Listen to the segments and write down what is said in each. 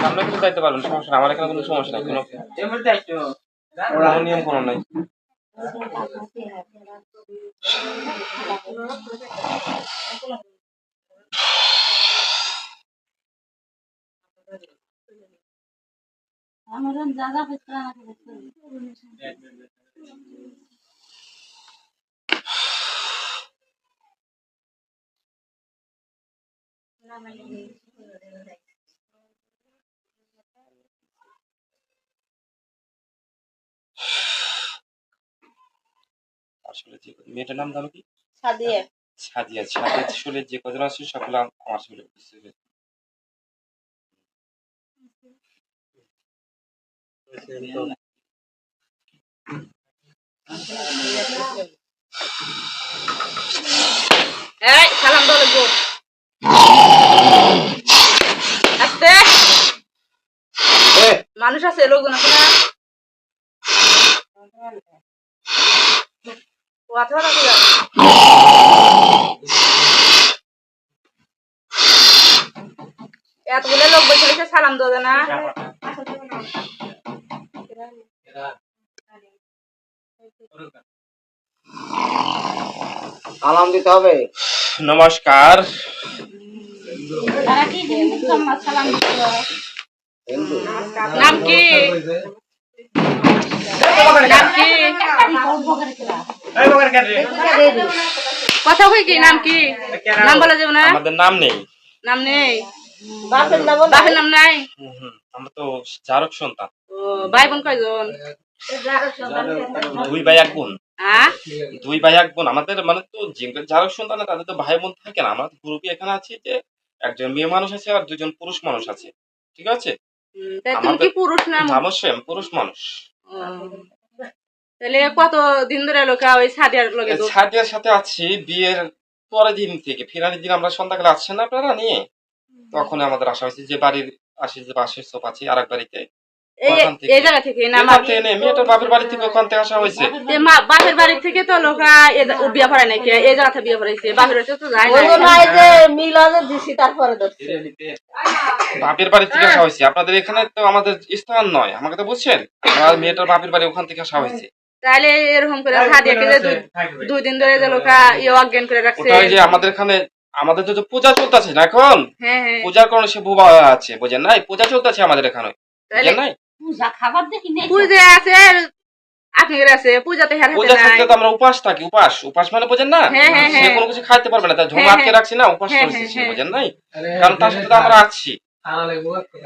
সামনে কিন্তু যাইতে পারবেন সমস্যা আমার এখানে কোনো সমস্যা নাই কোনো নিয়ম কোনো নাই আমরা জায়গা পেতে আসলে যে মেয়েটার নাম জানো কি? সাদিয়ে। সাদিয়া সাদিয়া আসলে যে কজন আছে সকলে আমার আসলে বুঝতে এই সালাম দাও মানুষ আছে লোকজন আছে না? কথা এতগুলো লোক বসে বসে সালাম যায় না? সালাম দিতে হবে। নমস্কার। নাম কি? কথা কই কি? নাম কি? নাম বলা যাবে না? আমাদের নাম নেই। নাম নেই? বাপের নাম বাপের নাম নাই? আমরা তো জারক সন্তান। ও ভাই বোন কয়জন? দুই ভাই এক বোন। হ্যাঁ? দুই ভাই এক বোন। আমাদের মানে তো যে জারক সন্তান না, তাদের তো ভাই বোন থাকে না। আমরা গ্রুপে এখানে আছি যে একজন মেয়ে মানুষ আছে আর দুজন পুরুষ মানুষ আছে। ঠিক আছে? তুমি কি পুরুষ না অবশ্যই আমি পুরুষ মানুষ। তাহলে কত দিন ধরে লোকে ওই সাদিয়ার লগে সাদিয়ার সাথে আছি বিয়ের পরের দিন থেকে ফেরানির দিন আমরা সন্ধ্যাকালে আসছেন না আপনারা নিয়ে? তখন আমাদের আশা হয়েছে যে বাড়ির আসে যে বাসের সোপ আছে আর এক বাড়িতে। এই ওখান থেকে। জায়গা থেকে না এখান থেকে মেয়েটার বাপের বাড়ি থেকে ওখান থেকে আসা হয়েছে। যে মা বাপের বাড়ি থেকে তো লোকা এ ও নাকি এই জায়গাতে বিয়া পড়াইছে বাপের বাড়িতে তো যায় না যে মিলাদে দিছি তারপরে ধরছি। বাপের বাড়ি থেকে আসা হয়েছে। আপনাদের এখানে তো আমাদের স্থান নয় আমাকে তো বুঝছেন? মেয়েটার বাপের বাড়ি ওখান থেকে আসা হয়েছে। তাহলে এরকম করে যে দুই- দিন ধরে যে লোকা ইয়ে অজ্ঞান করে রাখছে। যে আমাদের এখানে আমাদের তো পূজা চলতেছে না এখন? হ্যাঁ হ্যাঁ। পূজার কারণে সে বুবা আছে বোঝেন নাই? পূজা চলতেছে আমাদের এখানে। বুঝেন নাই? পূজা খাবার দেখি নেই পূজা আছে আপনার আছে পূজাতে হের পূজা হাতে তো আমরা উপাস থাকি উপাস। উপাস মানে বোঝেন না? হ্যাঁ, হ্যাঁ, সে হ্যাঁ। কোনো কিছু খাইতে পারবে না তাই ঝোম হ্যাঁ, আটকে হ্যাঁ। রাখছি না উপাস হ্যাঁ, করেছি হ্যাঁ, সে হ্যাঁ। বোঝেন নাই? কারণ তার সাথে আমরা আছি।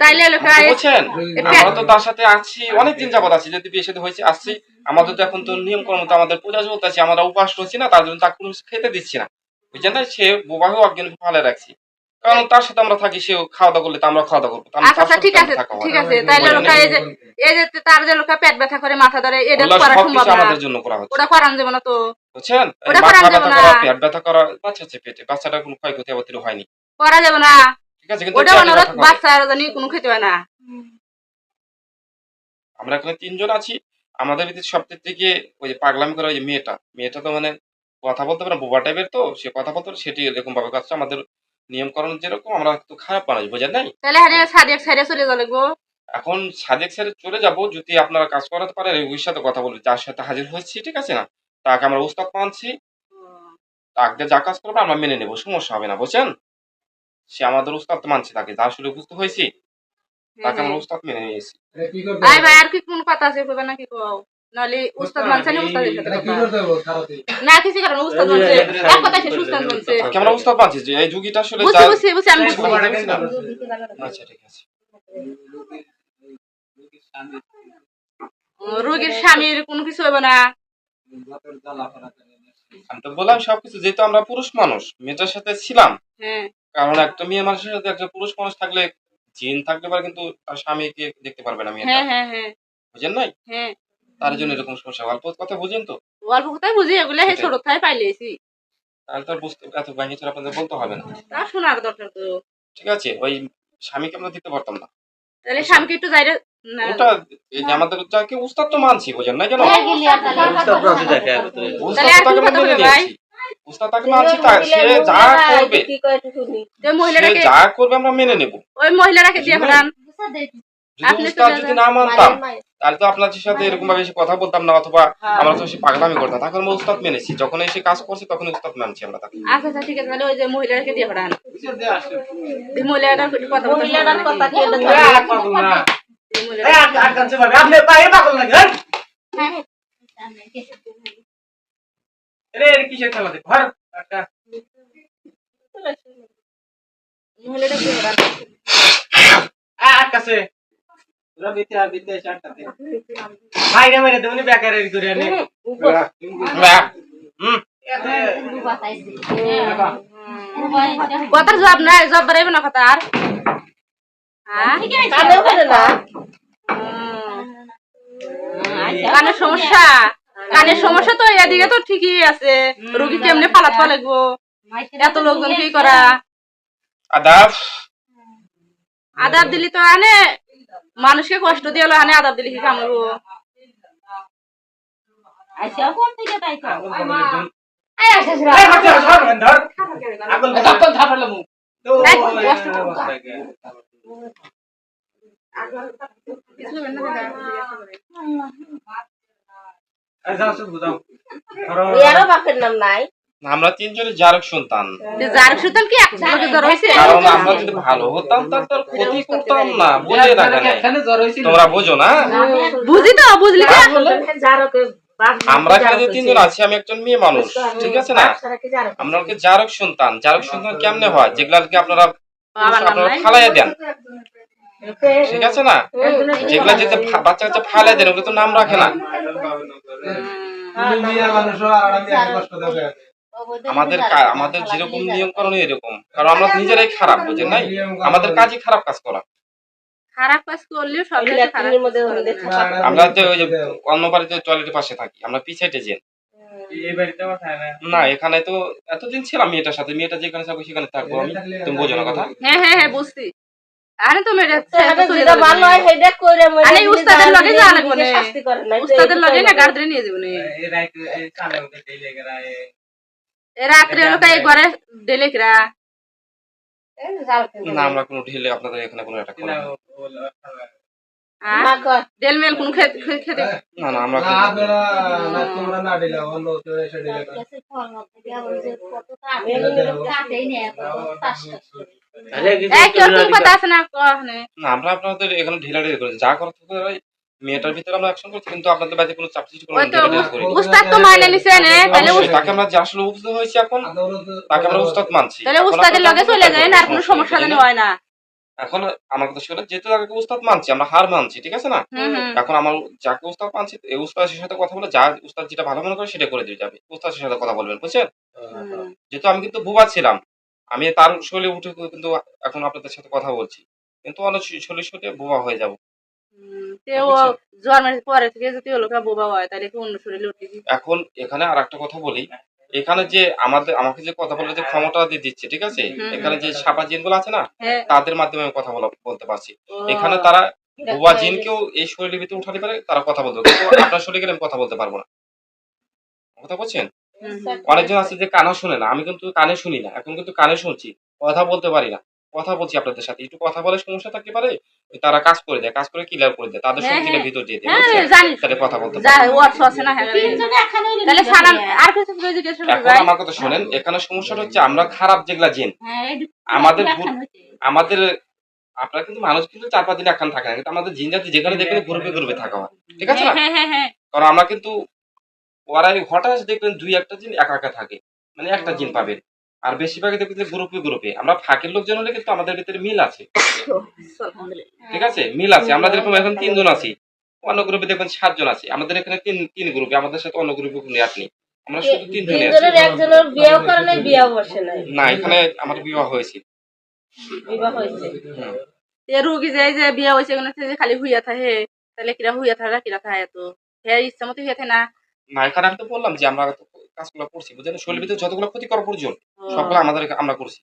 তাইলে লোকা আপনি বুঝছেন এটা- আমরা তো তার সাথে আছি অনেকদিন যাবত আছি যদি বিয়ে সাথে হয়েছে আসছি। আমাদের তো এখন তো নিয়ম কর্ম তো আমাদের পূজা চলতেছে আমরা উপাস করছি না তার জন্য তাকে খেতে দিচ্ছি না। বুঝছেন না? সে বোবাহ অজ্ঞান ভালো রাখছি। কারণ তার সাথে আমরা থাকি সে খাওয়া দাওয়া করলে তো আমরা খাওয়া দাওয়া করব। আমরা আচ্ছা আচ্ছা ঠিক আছে ঠিক আছে তাইলে লোকা এই যে এই যে তার যে লোকা পেট ব্যথা করে মাথা ধরে এটা করা সম্ভব না। আমাদের জন্য করা হচ্ছে। ওটা করান যাবে না তো। বুঝছেন? ওটা মাথা করা যাবে না। পেট ব্যথা করা বাচ্চা আছে পেটে। বাচ্চাটার কোনো ক্ষয়ক্ষতি অবতীর্ণ হয়নি। করা যাবে না। ঠিক আছে কিন্তু ওটা অনুরোধ। বাচ্চা জানি কোনো খেতে হয় না। আমরা এখানে তিনজন আছি। আমাদের ভিতরে সবথেকে থেকে ওই যে পাগলামি করে ওই যে মেয়েটা। মেয়েটা তো মানে কথা বলতে পারে বোবা টাইপের তো সে কথা বলতে পারে সেটি এরকম ভাবে কাজ আমাদের নিয়মকরণ যেরকম আমরা তো খারাপ মানুষ বোঝেন নাই? তাহলে হারিয়ে সাদিয়া সাইডে চলে যাওয়া লাগবো। এখন সাদেক স্যার চলে যাব যদি আপনারা কাজ করাতে পারেন ওই সাথে কথা বলবে যার সাথে হাজির হয়েছি ঠিক আছে না? তাকে আমরা উস্তাদ মানছি। তাকে যা কাজ করবে আমরা মেনে নেব সমস্যা হবে না বুঝছেন? সে আমাদের উস্তাদ মানছে তাকে যা আসলে বুঝতে হয়েছি তাকে আমরা উস্তাদ মেনে নিয়েছি। আই ভাই আর কি কোন কথা আছে কইবা নাকি কও। নালে উস্তাদ মানছে না উস্তাদের সাথে কথা। না কিছু কারণ উস্তাদ মানছে এক কথা সে উস্তাদ মানছে আমরা উস্তাদ মানছি যে এই যুগিটা আসলে বুঝছি বুঝছি বুঝছি আমি বুঝছি আচ্ছা ঠিক আছে। রোগীর স্বামীর কোনো কিছু হবে না। আমি তো বললাম সবকিছু যেহেতু আমরা পুরুষ মানুষ মেয়েটার সাথে ছিলাম। হ্যাঁ। কারণ একটা মেয়ে মানুষের সাথে একটা পুরুষ মানুষ থাকলে জিন থাকতে পারে কিন্তু তার স্বামীকে দেখতে পারবে না মেয়েটা। হ্যাঁ হ্যাঁ হ্যাঁ। বুঝেন নাই? হ্যাঁ। তার জন্য এরকম সমস্যা। অল্প কথা বুঝেন তো? অল্প কথাই বুঝি এগুলো হে। ছোট থাই পাইলেছি তাহলে তো বুঝতে এত ভাঙিয়ে চলে আপনাদের বলতে হবে না। তা শোনার দরকার তো। ঠিক আছে ওই স্বামীকে আমরা দিতে পারতাম না। তাহলে স্বামীকে একটু যাইরে ওটা এই যে আমাদের যাকে উস্তাদ তো মানছি বোঝেন না কেন? হ্যাঁ, উস্তাদ দেখে একত্রে। উস্তাদ তাকে মেনে নিয়েছি উস্তাদ তাকে মানছি তা সে যা করবে। কি কয় একটু শুনি। ওই সে মহিলাটাকে যা করবে আমরা মেনে নেব। ওই মহিলাটাকে দিয়ে ফেলান। যদি উস্তাদ যদি না মানতাম মায়ের মায়ের। তাহলে তো আপনাদের সাথে এরকম ভাবে এসে কথা বলতাম না অথবা আমরা তো সে পাগলামি করতাম তখন আমরা উস্তাদ মেনেছি যখন এসে কাজ করছে তখন উস্তাদ মানছি আমরা তাকে আচ্ছা আচ্ছা ঠিক আছে তাহলে ওই যে মহিলাটাকে দিয়ে ফেলান মহিলাটার কথা মহিলাটার কথা কি আর পাগল না। এই আর- আর কাঁদছে ভাবে। আপনি পায়ে পাগল নাকি, হ্যাঁ? এরে, এরে কিসের খেলা দেখো? ধর, একটা। মহিলাটাকে দিয়ে ফেলান আ, আটকাছে। ওরা বিতে আর বিতে এসে আটকাতে। বাইরে মেরে দেবনি বেকারের করে আনে। কথার জবাব নাই জবাব বাড়াইবে না কথা আর? হ্যাঁ? কানের সমস্যা। কানের সমস্যা তো এদিকে তো ঠিকই আছে। রুগী কেমনে পালাত পালাগবো এত লোকজন কি করা? আদাব। আদাব দিলি তো আনে। মানুষকে কষ্ট দিয়ে হলো আনে আদাব দিলি কি কামড়বো আইসা কোন থেকে তাই ধর, ধর। তো, কষ্ট। ধরো। ইয়ারও বাপের নাম নাই। আমরা তিনজনের জারক সন্তান যার সুতন কি জ্বর হয়েছে কারণ আমরা যদি ভালো হতাম তার তার ক্ষতি করতাম না বুঝে না তোমরা বোঝো না বুঝি তো বুঝলি তো যারকে আমরা এখানে তিনজন আছি আমি একজন মেয়ে মানুষ ঠিক আছে না আমরা ওকে জারক সন্তান জারক সন্তান কেমনে হয় যেগুলাকে আপনারা আপনারা ফালাইয়া দেন ঠিক আছে না যেগুলা যেতে বাচ্চা কাচ্চা ফালাই দেন ওগুলো তো নাম রাখে না আমাদের কা- আমাদের আমাদের যেরকম নিয়ম কারণ এরকম। কারণ আমরা নিজেরাই খারাপ বুঝেন নাই? আমাদের কাজই খারাপ কাজ করা। খারাপ কাজ করলেও সব আমরা ওই যে অন্য বাড়িতে টয়লেটের পাশে থাকি আমরা না। এখানে তো এতদিন ছিলাম মেয়েটার সাথে। মেয়েটা যেখানে থাকব সেখানে থাকব আমি। তুমি বোঝো না কথা? হ্যাঁ হ্যাঁ হ্যাঁ বুঝছি। আরে তো মেরে যেটা ভালো হয় সেটা কইরে আরে উস্তাদের লগে দিলে লাগবে না। শাস্তি করে না উস্তাদের লগে না গার্ডরে নিয়ে যাব না। রাত্রে লোক এই ঘরে ডেলে কিরা। না আমরা কোনো ঢেলে আপনাদের এখানে কোনো একটা কিনা করি। খেতে খেতে না না আমরা না আমরা আপনাদের এখানে ঢিলা ঢিলা করি যা করতে মেয়েটার ভিতরে আমরা অ্যাকশন করছি কিন্তু আপনাদের বাড়িতে কোনো চাপ সৃষ্টি কোনো। উস্তাদ তো মাইনে নিছে নে তাহলে তাকে আমরা যে আসলে উপস্থিত হয়েছি এখন তাকে আমরা উস্তাদ মানছি। তাহলে উস্তাদের লগে চলে বুঝতে যায় না আর কোনো সমস্যা জানি হয় না। এখন আমার কথা শুনে যেহেতু তাকে উস্তাদ মানছি আমরা হার মানছি ঠিক আছে না? এখন আমার যাকে উস্তাদ মানছি এই উস্তাদের সাথে কথা বলে যা উস্তাদ যেটা ভালো মনে করে সেটা করে দিয়ে যাবে উস্তাদের সাথে কথা বলবেন বুঝছেন? যেহেতু আমি কিন্তু বুবা ছিলাম আমি তার শৈলে উঠে কিন্তু এখন আপনাদের সাথে কথা বলছি কিন্তু অনেক শৈলে শৈলে বোবা হয়ে যাব। হুম, তেও জন্মের পরে থেকে যদি ওলোকা বোবা হয় তাহলে কি অন্য শরীরে উঠে দিবি। এখন এখানে আর একটা কথা বলি। এখানে যে আমাদের আমাকে যে কথা বলে যে ক্ষমতা দিয়ে দিচ্ছে ঠিক আছে? এখানে যে সাপা জিনগুলো আছে না হ্যাঁ। তাদের মাধ্যমে আমি কথা বলা বলতে পারছি। এখানে তারা বুবা জিনকেও এই শরীরের ভিতরে উঠাতে পারে তারা কথা বলতে কিন্তু আপনার শরীরে গেলে আমি কথা বলতে পারব না। কথা বলছেন। অনেকজন আছে যে কানে শুনে না আমি কিন্তু কানে শুনি না এখন কিন্তু কানে শুনছি কথা বলতে পারি না। কথা বলছি আপনাদের সাথে। একটু কথা বলে সমস্যা থাকতে পারে? তারা কাজ করে দেয় কাজ করে ক্লিয়ার করে দেয়। তাদের হ্যাঁ, শক্তিটা হ্যাঁ। ভিতর দিয়ে দেয় হ্যাঁ তাহলে কথা বলতে এখন আমার কথা শোনেন এখানে সমস্যাটা হচ্ছে আমরা খারাপ যেগুলা জিন। আমাদের আমাদের আপনারা কিন্তু মানুষ কিন্তু চার পাঁচ দিন একখান থাকে না কিন্তু আমাদের জিন জাতি যেখানে দেখবেন ঘুরবে ঘুরবে থাকা হয়। ঠিক আছে না? কারণ আমরা কিন্তু ওরাই হঠাৎ দেখবেন দুই একটা জিন একা একা থাকে। মানে একটা জিন পাবেন আর বেশিরভাগই দেখবেন যে গ্রুপে গ্রুপে আমরা ফাঁকের লোকজন হলে কিন্তু আমাদের ভিতরে মিল আছে। ঠিক আছে? মিল আছে। আমরা যেরকম এখন তিনজন আছি অন্য গ্রুপে দেখবেন সাতজন আছে। আমাদের এখানে তিন তিন গ্রুপে আমাদের সাথে অন্য গ্রুপে কোনো নেই আমরা শুধু আছি। একজনের বসে নাই। না এখানে আমার বিবাহ হয়েছে। বিবাহ হয়েছে। রোগী যে যে বিয়ে হয়েছে যে খালি হুইয়া থাকে। তাহলে কিরা হুইয়া থাকে কিরা থাকে তো। হ্যাঁ ইচ্ছা মতো হুইয়া থাকে না। না এখানে আমি তো বললাম যে আমরা তো কাজগুলো করছি বুঝলেন? শরীরের ভিতরে যতগুলো ক্ষতি করা প্রয়োজন সবগুলো আমাদের আমরা করছি।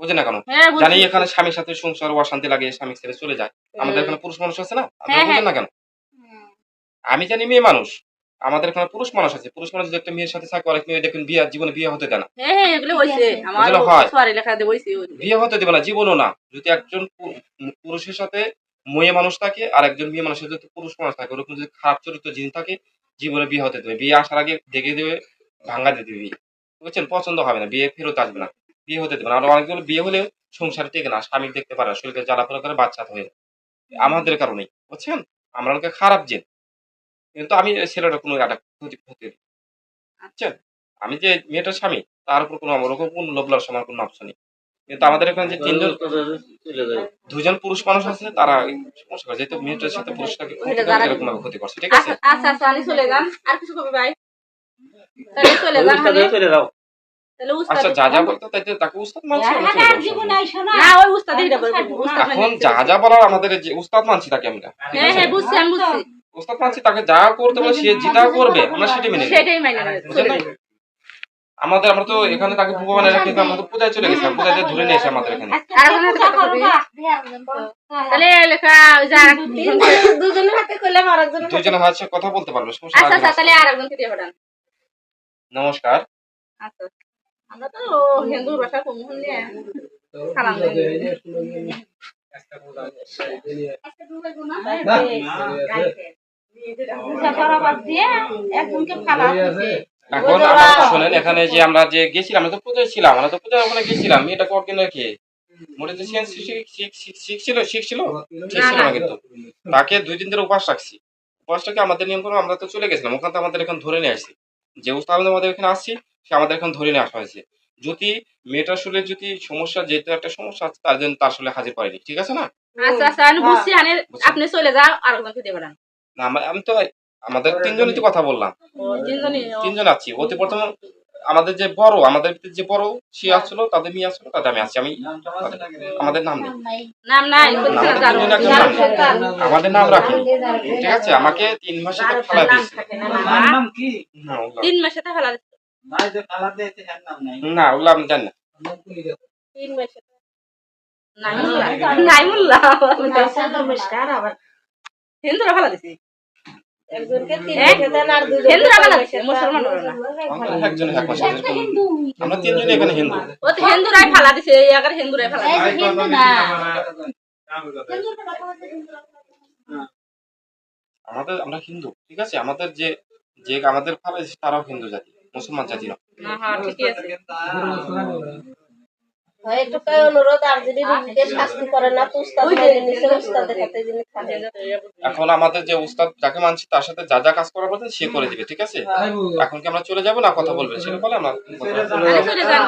বুঝে না কেন? হ্যাঁ জানি এখানে স্বামীর সাথে সংসার অশান্তি লাগে স্বামী ছেড়ে চলে যায়। আমাদের এখানে পুরুষ মানুষ আছে না? আপনারা হ্যাঁ, বুঝেন না কেন? আমি জানি মেয়ে মানুষ আমাদের এখানে পুরুষ মানুষ আছে। পুরুষ মানুষ যদি একটা মেয়ের সাথে থাকে অনেক মেয়ে দেখুন বিয়ে জীবনে বিয়ে হতে দেয় না। হ্যাঁ হ্যাঁ এগুলো হইছে। আমার এগুলো হয়। সোয়ারি লেখা দিয়ে হইছে ওগুলো। বিয়ে হতে দেবে না জীবনও না। যদি একজন পুরুষের সাথে মেয়ে মানুষ থাকে আর একজন মেয়ে মানুষের যদি পুরুষ মানুষ থাকে ওরকম যদি খারাপ চরিত্র জিন থাকে জীবনে বিয়ে হতে দেবে। বিয়ে আসার আগে দেখে দেবে ভাঙ্গা দিয়ে দেবে বুঝছেন? পছন্দ হবে না বিয়ে ফেরত আসবে না বিয়ে হতে দেবে না। আর অনেকগুলো বিয়ে হলে সংসার টেকে না স্বামী দেখতে পারে না শরীরকে জ্বালা পোড়া করে বাচ্চা হয়ে আমাদের কারণেই বুঝছেন? আমরা অনেকে খারাপ জিন কিন্তু আমি ছেলেটা কোনো একটা ক্ষতি ক্ষতি। বুঝছেন? আমি যে মেয়েটার স্বামী তার উপর কোনো আমার ওরকম কোনো লোভলার সময় কোনো অপশন নেই। কিন্তু আমাদের এখানে যে তিনজন দুজন পুরুষ মানুষ আছে তারা সমস্যা করে। যেহেতু মেয়েটার সাথে পুরুষটাকে ক্ষতি এরকম ভাবে করছে ঠিক আছে? আচ্ছা আচ্ছা আচ্ছা আমি চলে যান। আর কিছু কবি ভাই? তাহলে চলে যান উস্তাদ মানে চলে যাও তাহলে উস্তাদ আচ্ছা যা যা বলতো তাই তাকে উস্তাদ মানছি আমরা চলে যাব সঙ্গে। না ওই উস্তাদ এটা এখন যা যা বলার আমাদের যে উস্তাদ মানছি তাকে আমরা হ্যাঁ হ্যাঁ বুঝছি আমি বুঝছি উস্তাদ মানছি তাকে যা করতে বলে সে যেটা করবে আমরা সেটাই মেনে সেটাই মাইনে নেবে আমাদের আমরা তো এখানে তাকে ভগবানের রাখি আমরা তো পূজায় চলে গেছিলাম পূজায় ধরে নিয়ে এসে আমাদের এখানে দুজনের হাতে কথা বলতে পারবে আচ্ছা আচ্ছা তাহলে দিয়ে নমস্কার। আচ্ছা। আমরা তো হিন্দু ভাষা কম নিয়ে সালাম এখন শোনেন এখানে যে আমরা যে গেছিলাম আমরা তো পূজায় ছিলাম আমরা তো পূজায় ওখানে গেছিলাম। এটা কর্কিন রেখে মোটে যে সিয়ান শিখছিল শিখছিল ঠিক ছিল না। কিন্তু। তাকে দুই দিন ধরে উপাস রাখছি। উপাসটাকে আমাদের নিয়ম করে আমরা তো চলে গেছিলাম ওখান থেকে আমাদের এখানে ধরে নিয়ে আসছি। যে উস্তাদ আমাদের এখানে আসছি সে আমাদের এখন ধরে নিয়ে আসা হয়েছে। যদি মেয়েটার আসলে যদি সমস্যা যেহেতু একটা সমস্যা আছে তার জন্য তার আসলে হাজির পারেনি ঠিক আছে না? আচ্ছা আচ্ছা আমি বুঝছি আপনি চলে যাও না। আমি তো আমাদের তিনজনই তো কথা বললাম। তিনজনই তিনজন আছি। অতি প্রথম আমাদের যে বড় আমাদের ভিতরে যে বড় সে আসলো তাদের মেয়ে আসলো তাদের আমি আছি আমি আমাদের নাম নেই। নাম নাই। আমাদের নাম নেই। আমাদের নাম রাখিনি ঠিক আছে আমাকে তিন মাসে তো ফেলা দিয়েছে। তিন মাসে তো ফেলা দিয়েছে। না ওগুলো আমি জানি না। তিন মাসে নাইমুল্লাহ। নাইমুল্লাহ। হিন্দুরা ফেলা দিছি। আমরা এখানে হিন্দু। ও তো হিন্দুরাই ফেলা দিছে এই আগার হিন্দুরাই ফেলা দিছে। আমাদের আমরা হিন্দু ঠিক আছে? আমাদের যে যে আমাদের ফালা তারাও হিন্দু জাতি মুসলমান জাতি না। হ্যাঁ ঠিকই আছে। হয় অনুরোধ আর যদি রুগীকে শাস্তি করে না তো উস্তাদ উস্তাদের হাতে যিনি এখন আমাদের যে উস্তাদ যাকে মানছি তার সাথে যা যা কাজ করার কথা সে করে দিবে ঠিক আছে? এখন কি আমরা চলে যাব না কথা বলবেন? সেটা বলে আমরা কথা বলব। আনে চলে যান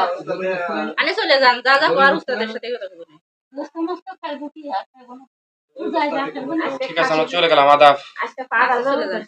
আনে চলে যান। যা যা করার উস্তাদের সাথে কথা বলবেন ঠিক আছে আমরা চলে গেলাম আদাব। আজকে পাগল চলে যান।